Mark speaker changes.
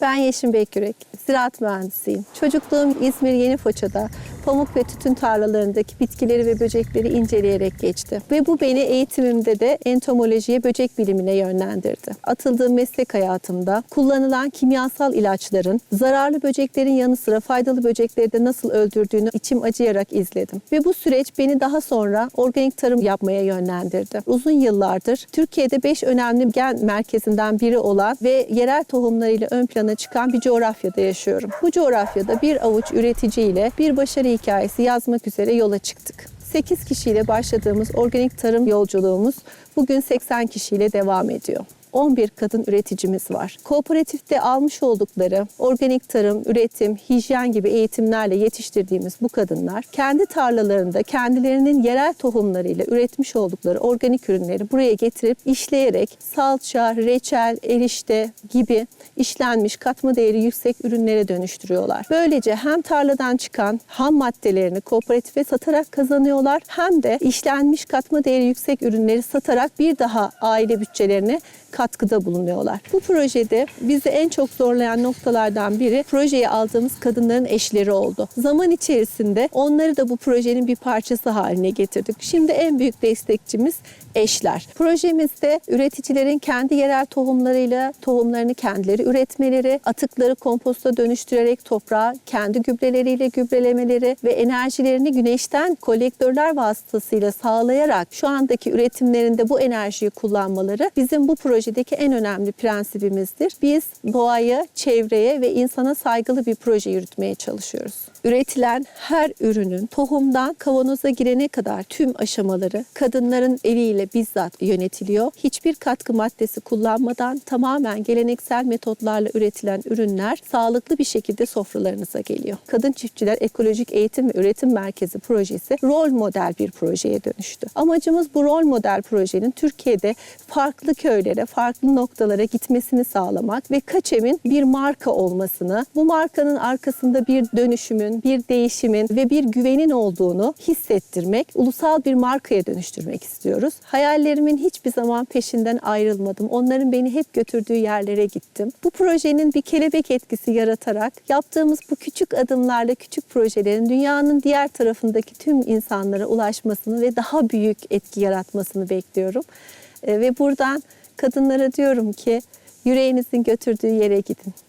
Speaker 1: Ben Yeşim Bekkürek, ziraat mühendisiyim. Çocukluğum İzmir Yenifoça'da pamuk ve tütün tarlalarındaki bitkileri ve böcekleri inceleyerek geçti. Ve bu beni eğitimimde de entomolojiye, böcek bilimine yönlendirdi. Atıldığım meslek hayatımda kullanılan kimyasal ilaçların zararlı böceklerin yanı sıra faydalı böcekleri de nasıl öldürdüğünü içim acıyarak izledim. Ve bu süreç beni daha sonra organik tarım yapmaya yönlendirdi. Uzun yıllardır Türkiye'de 5 önemli gen merkezinden biri olan ve yerel tohumlarıyla ön plana çıkan bir coğrafyada yaşıyorum. Bu coğrafyada bir avuç üreticiyle bir başarı hikayesi yazmak üzere yola çıktık. 8 kişiyle başladığımız organik tarım yolculuğumuz bugün 80 kişiyle devam ediyor. 11 kadın üreticimiz var. Kooperatifte almış oldukları organik tarım, üretim, hijyen gibi eğitimlerle yetiştirdiğimiz bu kadınlar kendi tarlalarında kendilerinin yerel tohumlarıyla üretmiş oldukları organik ürünleri buraya getirip işleyerek salça, reçel, erişte gibi işlenmiş katma değeri yüksek ürünlere dönüştürüyorlar. Böylece hem tarladan çıkan ham maddelerini kooperatife satarak kazanıyorlar hem de işlenmiş katma değeri yüksek ürünleri satarak bir daha aile bütçelerine katkıda bulunuyorlar. Bu projede bizi en çok zorlayan noktalardan biri projeye aldığımız kadınların eşleri oldu. Zaman içerisinde onları da bu projenin bir parçası haline getirdik. Şimdi en büyük destekçimiz eşler. Projemizde üreticilerin kendi yerel tohumlarıyla tohumlarını kendileri üretmeleri, atıkları komposta dönüştürerek toprağa kendi gübreleriyle gübrelemeleri ve enerjilerini güneşten kolektörler vasıtasıyla sağlayarak şu andaki üretimlerinde bu enerjiyi kullanmaları bizim bu projedeki en önemli prensibimizdir. Biz doğaya, çevreye ve insana saygılı bir proje yürütmeye çalışıyoruz. Üretilen her ürünün tohumdan kavanoza girene kadar tüm aşamaları kadınların eliyle bizzat yönetiliyor. Hiçbir katkı maddesi kullanmadan tamamen geleneksel metotlarla üretilen ürünler sağlıklı bir şekilde sofralarınıza geliyor. Kadın Çiftçiler Ekolojik Eğitim ve Üretim Merkezi projesi rol model bir projeye dönüştü. Amacımız bu rol model projenin Türkiye'de farklı köylere, farklı noktalara gitmesini sağlamak ve Kaçem'in bir marka olmasını, bu markanın arkasında bir dönüşümün, bir değişimin ve bir güvenin olduğunu hissettirmek, ulusal bir markaya dönüştürmek istiyoruz. Hayallerimin hiçbir zaman peşinden ayrılmadım. Onların beni hep götürdüğü yerlere gittim. Bu projenin bir kelebek etkisi yaratarak yaptığımız bu küçük adımlarla küçük projelerin dünyanın diğer tarafındaki tüm insanlara ulaşmasını ve daha büyük etki yaratmasını bekliyorum. E, Ve buradan kadınlara diyorum ki yüreğinizin götürdüğü yere gidin.